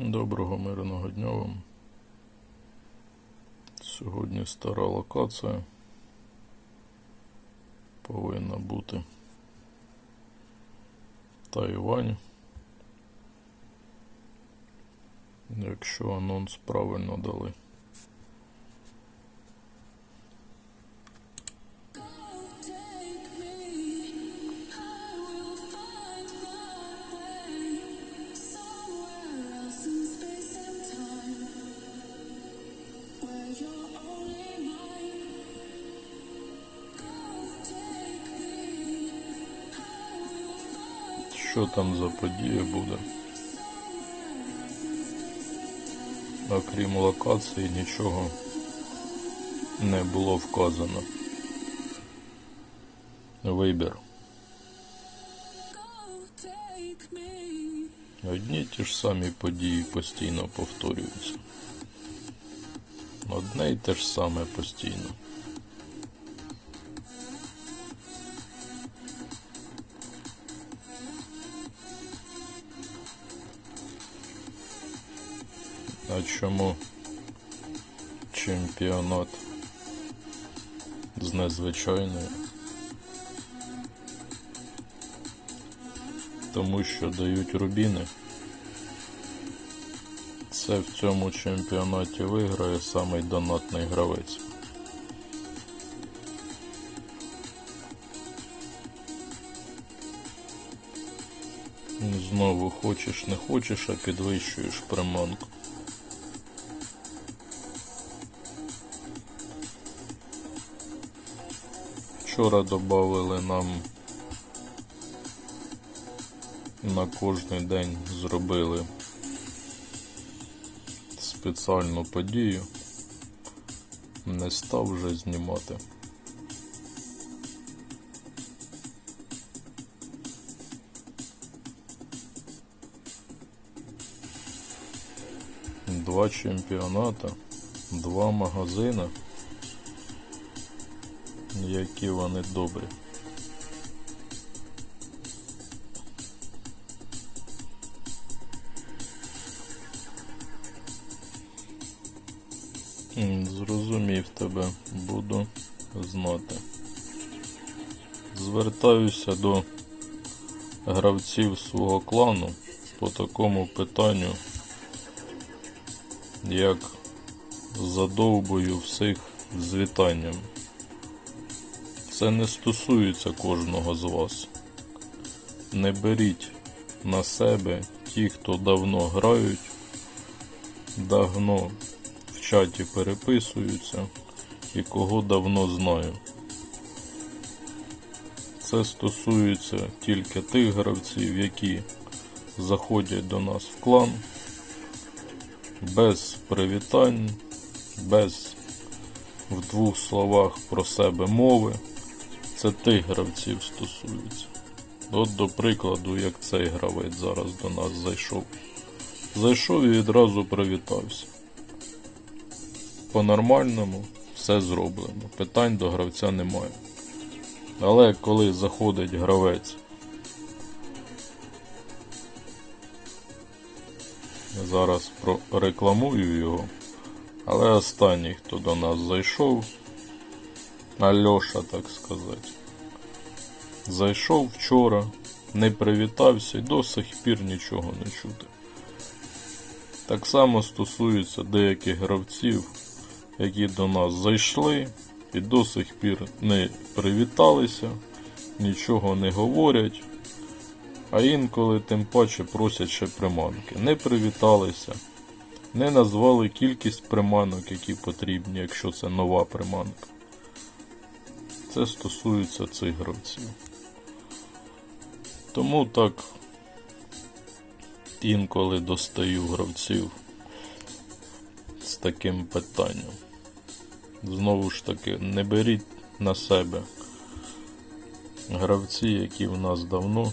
Доброго мирного дня вам. Сьогодні стара локація. Повинна бути Тайвань. Якщо анонс правильно дали. Там за подія буде? Окрім локації нічого не було вказано. Вибір. Одні ті ж самі події постійно повторюються. Одне й те ж саме постійно. А чому чемпіонат з незвичайною? Тому що дають рубіни. Це в цьому чемпіонаті виграє самий донатний гравець. Знову хочеш не хочеш, а підвищуєш приманку. Вчора додали нам на кожний день зробили спеціальну подію. Не став вже знімати. Два чемпіоната, два магазини. Які вони добрі. Зрозумів тебе, буду знати. Звертаюся до гравців свого клану по такому питанню, як задовбую всіх з вітанням. Це не стосується кожного з вас. Не беріть на себе ті, хто давно грають, давно в чаті переписуються і кого давно знаю. Це стосується тільки тих гравців, які заходять до нас в клан без привітань, без в двох словах про себе мови. Це тих гравців стосується. От до прикладу, як цей гравець зараз до нас зайшов. Зайшов і відразу привітався. По-нормальному все зроблено. Питань до гравця немає. Але коли заходить гравець, зараз прорекламую його, але останній, хто до нас зайшов, Альоша, так сказати. Зайшов вчора, не привітався і до сих пір нічого не чути. Так само стосується деяких гравців, які до нас зайшли і до сих пір не привіталися, нічого не говорять, а інколи тим паче просять ще приманки. Не привіталися, не назвали кількість приманок, які потрібні, якщо це нова приманка. Це стосується цих гравців. Тому так інколи достаю гравців з таким питанням. Знову ж таки, не беріть на себе гравці, які в нас давно,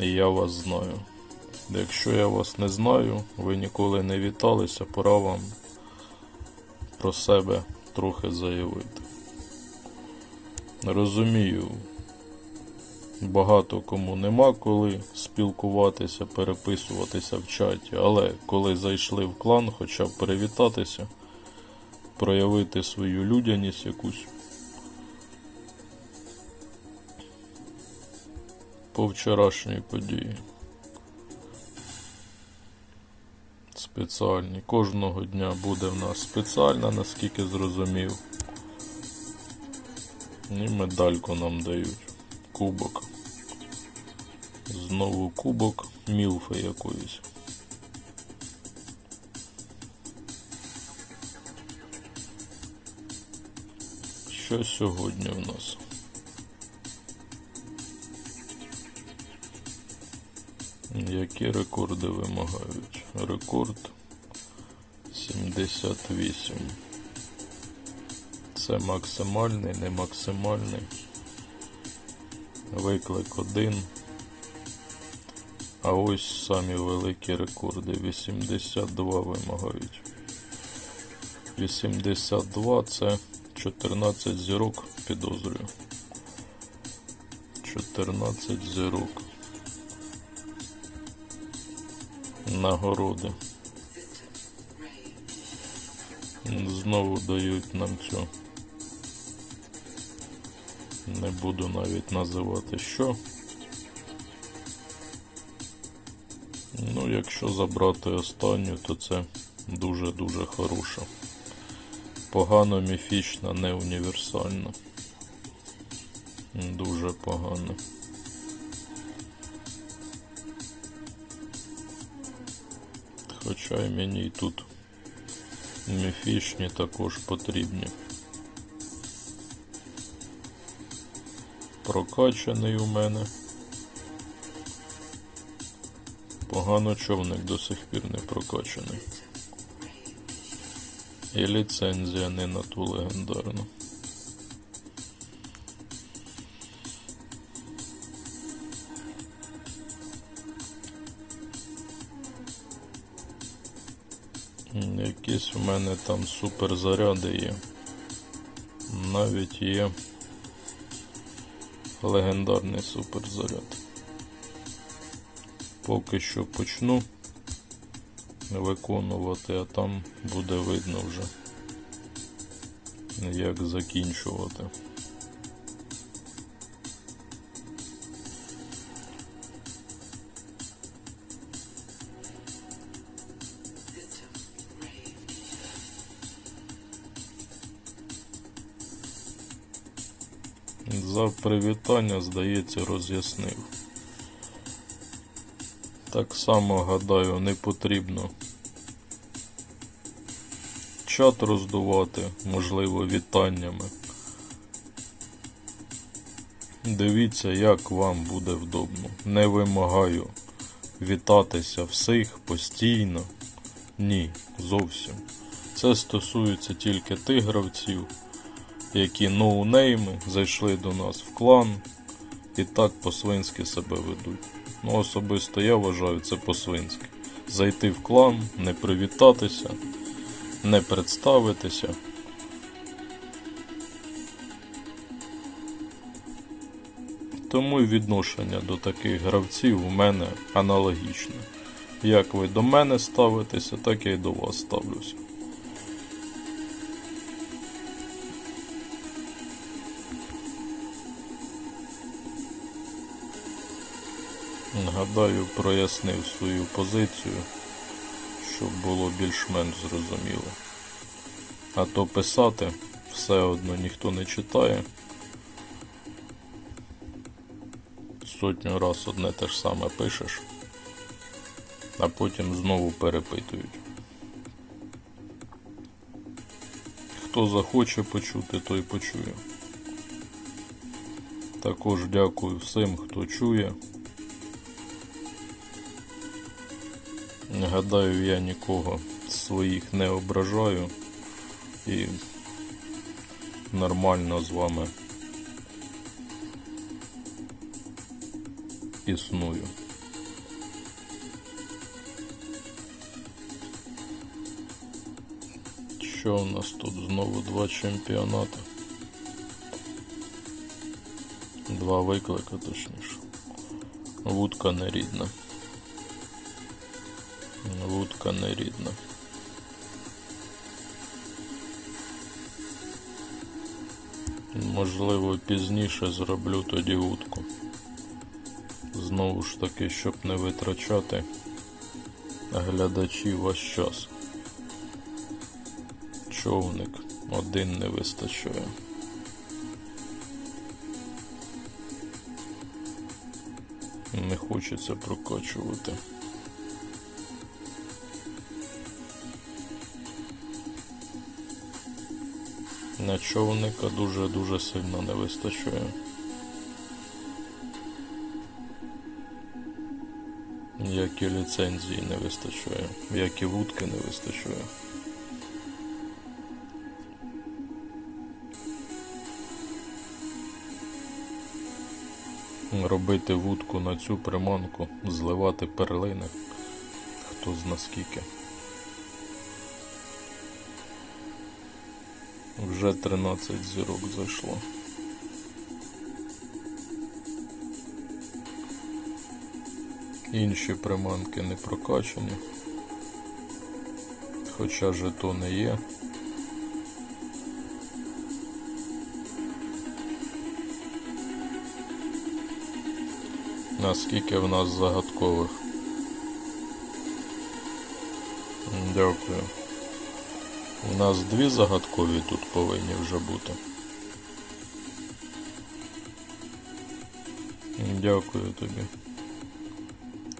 і я вас знаю. Якщо я вас не знаю, ви ніколи не віталися, пора вам про себе трохи заявити. Розумію, багато кому нема коли спілкуватися, переписуватися в чаті, але коли зайшли в клан, хоча б привітатися, проявити свою людяність якусь. По вчорашній події. Спеціальні. Кожного дня буде в нас спеціальна, наскільки зрозумів. І медальку нам дають. Кубок. Знову кубок мілфи якоїсь. Що сьогодні в нас? Які рекорди вимагають? Рекорд 78. Це максимальний, не максимальний. Виклик 1. А ось самі великі рекорди. 82 вимагають. 82 це 14 зірок підозрюю. 14 зірок. Нагороди. Знову дають нам цю. Не буду навіть називати що. Ну, якщо забрати останню, то це дуже-дуже хороша. Погано міфічна, не універсальна. Дуже погано. Хоча й мені й тут міфічні також потрібні. Прокачаний у мене. Погано човник до сих пір не прокачаний. І ліцензія не на ту легендарну. Якісь у мене там суперзаряди є. Навіть є легендарний суперзаряд. Поки що почну виконувати, а там буде видно вже, як закінчувати. Привітання, здається, роз'яснив. Так само, гадаю, не потрібно чат роздувати, можливо, вітаннями. Дивіться, як вам буде вдобно. Не вимагаю вітатися всіх постійно. Ні, зовсім. Це стосується тільки тих гравців, які ноунейми зайшли до нас в клан і так по-свинськи себе ведуть. Ну, особисто я вважаю це по-свинськи. Зайти в клан, не привітатися, не представитися. Тому і відношення до таких гравців у мене аналогічне. Як ви до мене ставитеся, так я й до вас ставлюся. Гадаю, прояснив свою позицію, щоб було більш-менш зрозуміло. А то писати все одно ніхто не читає. Сотню раз одне те ж саме пишеш, а потім знову перепитують. Хто захоче почути, той почує. Також дякую всім, хто чує. Гадаю, я нікого своїх не ображаю і нормально з вами існую. Що у нас тут знову два чемпіонати? Два виклика, точніше. Вудка не рідна. Вудка не рідна. Можливо, пізніше зроблю тоді вудку. Знову ж таки, щоб не витрачати глядачів ваш час. Човник один не вистачає. Не хочеться прокачувати. На човника дуже-дуже сильно не вистачає. Як і ліцензії не вистачає, як і вудки не вистачає. Робити вудку на цю приманку, зливати перлини, хто зна скільки. Вже 13 зірок зайшло. Інші приманки не прокачані. Хоча жетони є. Наскільки в нас загадкових? Дякую. У нас дві загадкові тут повинні вже бути. Дякую тобі.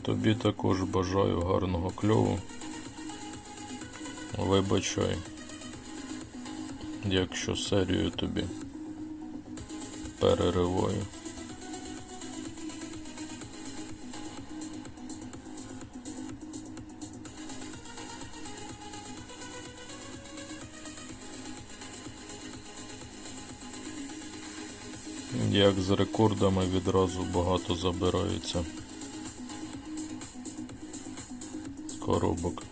Тобі також бажаю гарного кльову. Вибачай, якщо серію тобі перериваю. Як з рекордами відразу багато забирається коробок.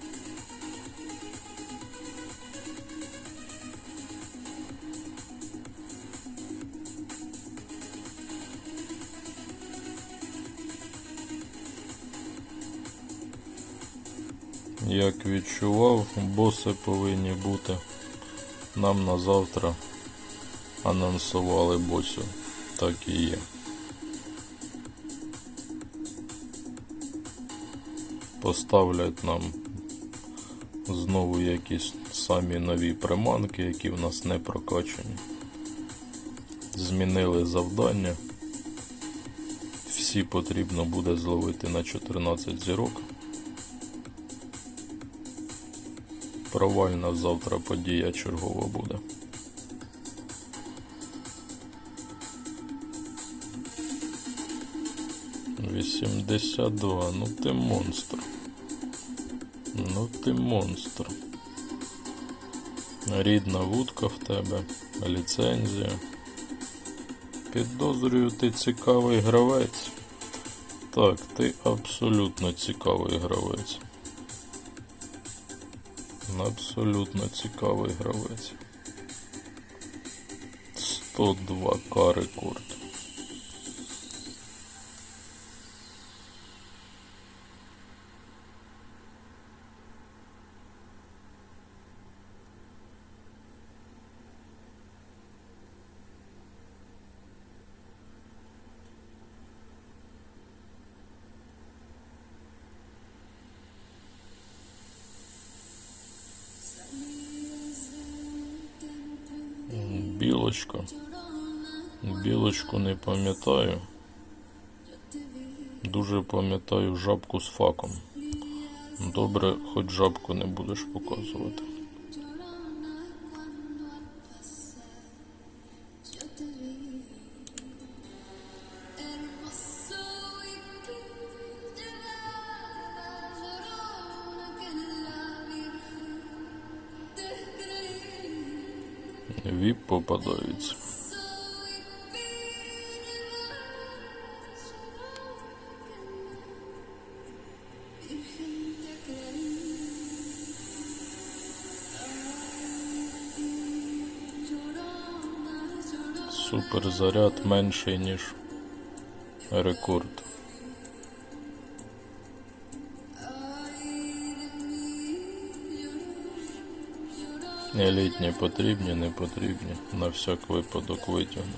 Як відчував, боси повинні бути. Нам на завтра анонсували босів. Так і є. Поставлять нам знову якісь самі нові приманки, які в нас не прокачані. Змінили завдання. Всі потрібно буде зловити на 14 зірок. Провальна завтра подія чергова буде. Вісімдесят два, ну ти монстр. Ну ти монстр. Рідна вудка в тебе, ліцензія. Підозрюю, ти цікавий гравець. Так, ти абсолютно цікавий гравець. Абсолютно цікавий гравець. 102к рекорд. Білочку не пам'ятаю. Дуже пам'ятаю жабку з факом. Добре, хоч жабку не будеш показувати. Віп попадаються. перезаряд менший, ніж рекорд. Елітні потрібні, не потрібні, на всяк випадок витягну.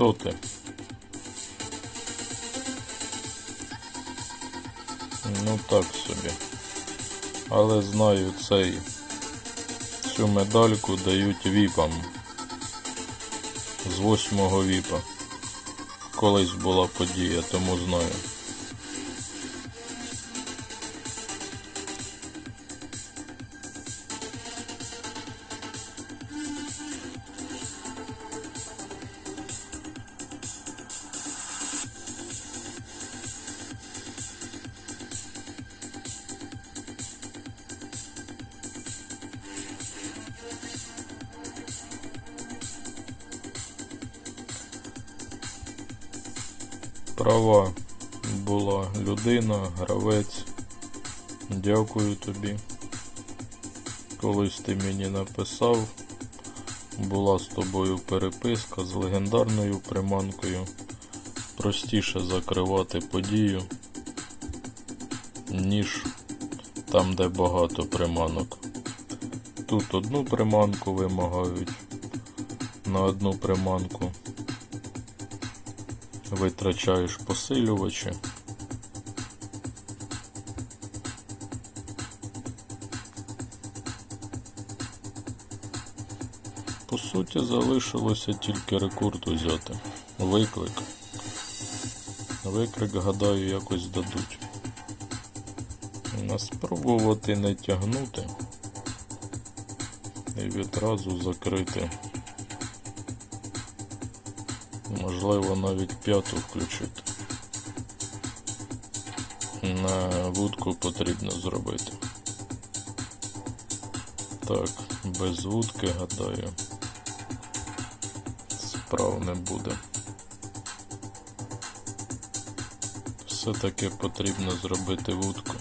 Хто ти? Ну так собі. Але знаю цей. Цю медальку дають віпам. З восьмого віпа. Колись була подія, тому знаю. Тобі. Колись ти мені написав, була з тобою переписка з легендарною приманкою. Простіше закривати подію, ніж там, де багато приманок. Тут одну приманку вимагають на одну приманку витрачаєш посилювачі. Суті, залишилося тільки рекорд узяти. Виклик. Виклик, гадаю, якось дадуть. Спробувати не тягнути і відразу закрити. Можливо, навіть п'яту включити. На вудку потрібно зробити. Так, без вудки, гадаю, справ не буде. Все-таки потрібно зробити вудку.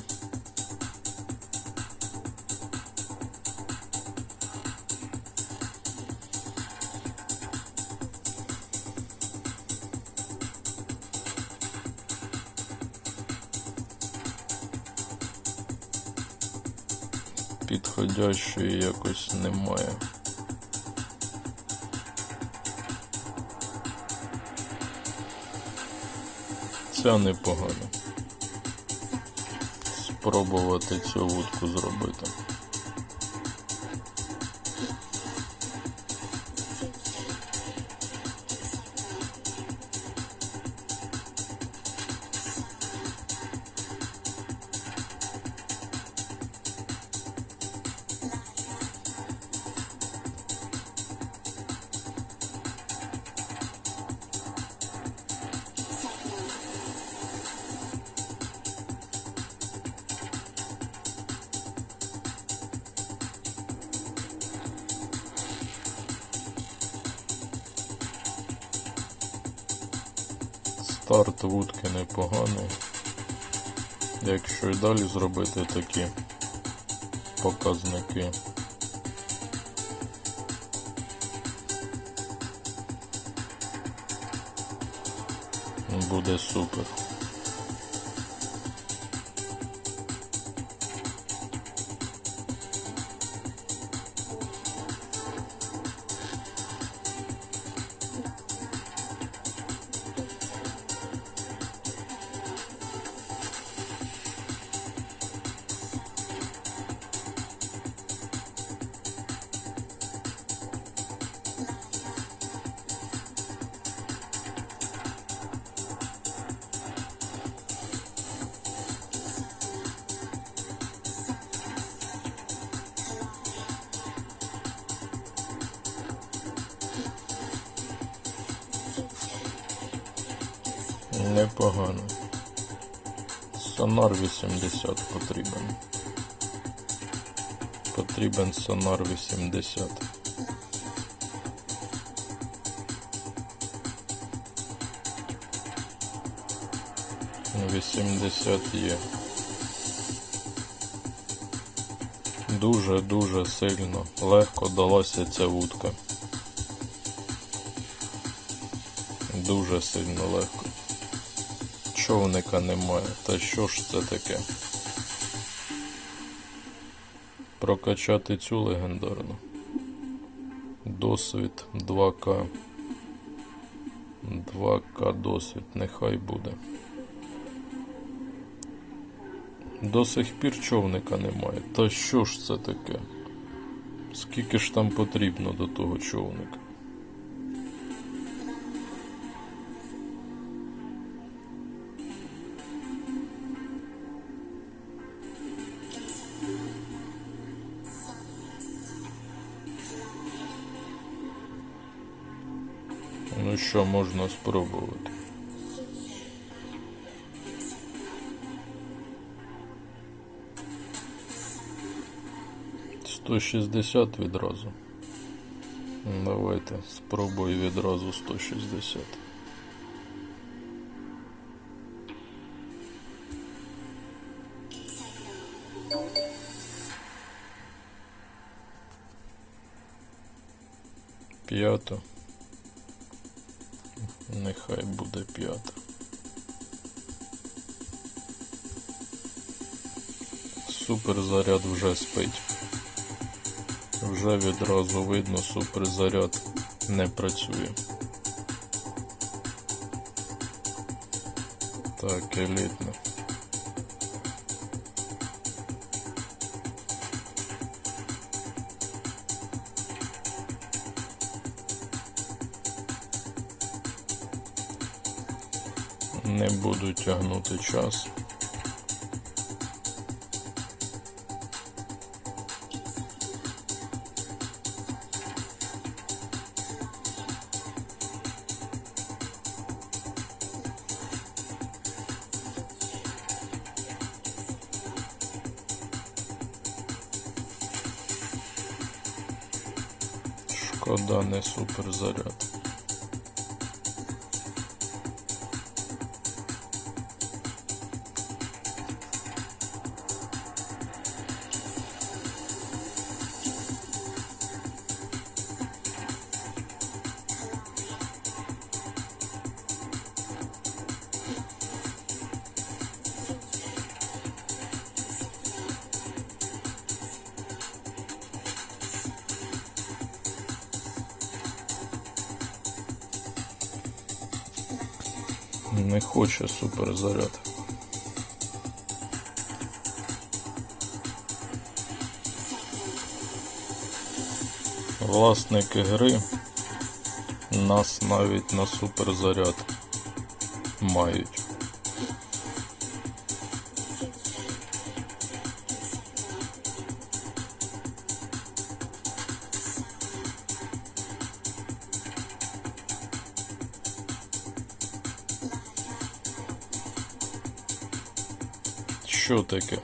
Підходящої якось немає. Ця непогано. Спробувати цю вудку зробити. Старт вудки непоганий. Якщо і далі зробити такі показники. Буде супер. Сонар 80 потрібен. Потрібен сонар 80. Вісімдесят є. Дуже-дуже сильно легко далася ця вудка. Дуже сильно легко. Човника немає. Та що ж це таке? Прокачати цю легендарну. Досвід 2К. 2К досвід, нехай буде. До сих пір човника немає. Та що ж це таке? Скільки ж там потрібно до того човника? Що, можна спробувати. Сто шістдесят відразу. Давайте спробую відразу 160. П'ята. Нехай буде п'ята. Суперзаряд вже спить. Вже відразу видно, суперзаряд не працює. Так, елітно. Не буду тягнути час. Шкода не суперзаряд. Не хоче суперзаряд. Власники гри нас навіть на суперзаряд мають. Що таке?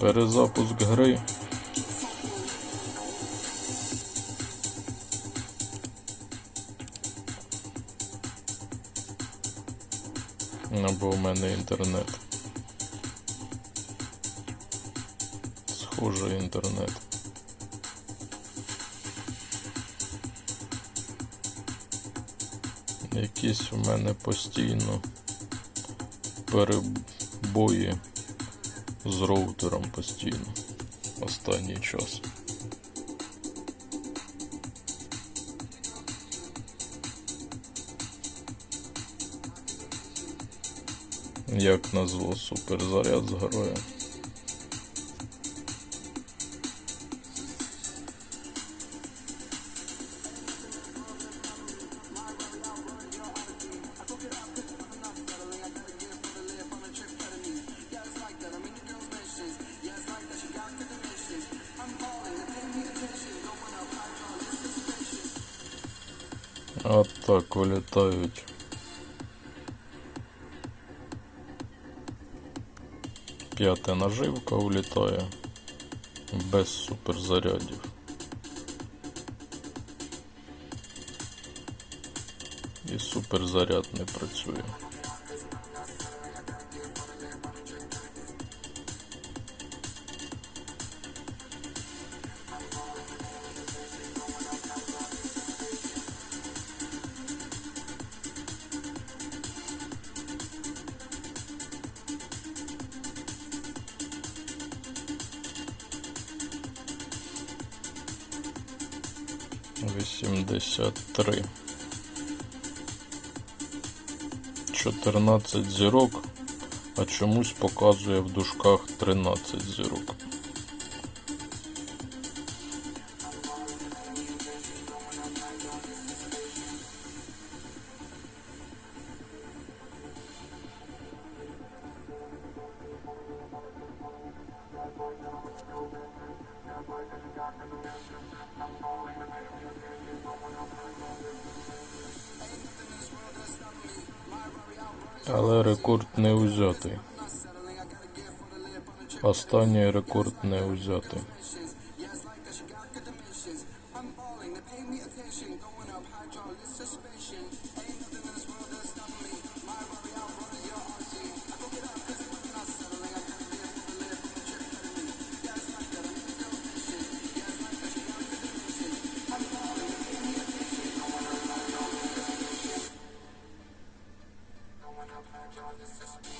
Перезапуск гри. Або в мене інтернет. Схожий інтернет. Якісь у мене постійно перебої з роутером постійно. Останній час. Як назло суперзаряд з А так вилітають. П'ята наживка влітає без суперзарядів. І суперзаряд не працює. Вісімдесят три. 14 зірок, а чомусь показує в дужках 13 зірок. Не узятий. Останній рекорд не узятий.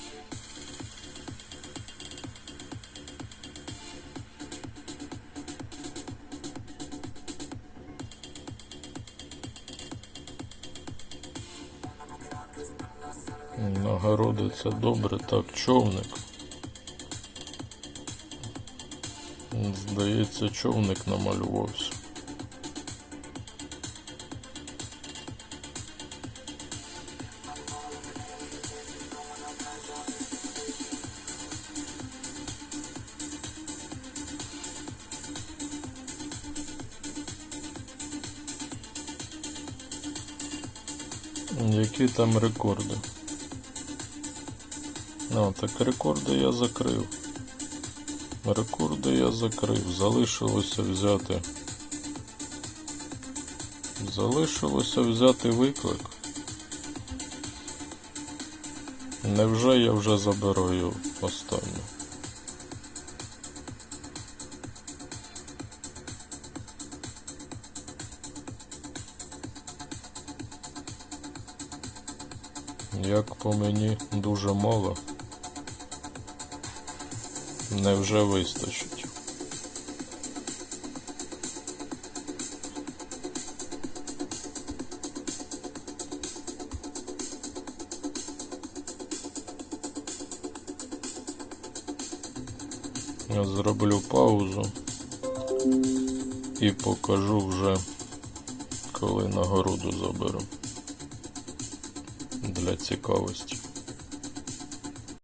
Нагородиться добре, так, човник. Здається, човник намалювався. Там рекорди? Ну, так рекорди я закрив. Рекорди я закрив. Залишилося взяти. Залишилося взяти виклик. Невже я вже заберу останню? По мені дуже мало. Невже вистачить? Я зроблю паузу і покажу вже, коли нагороду заберу цікавості.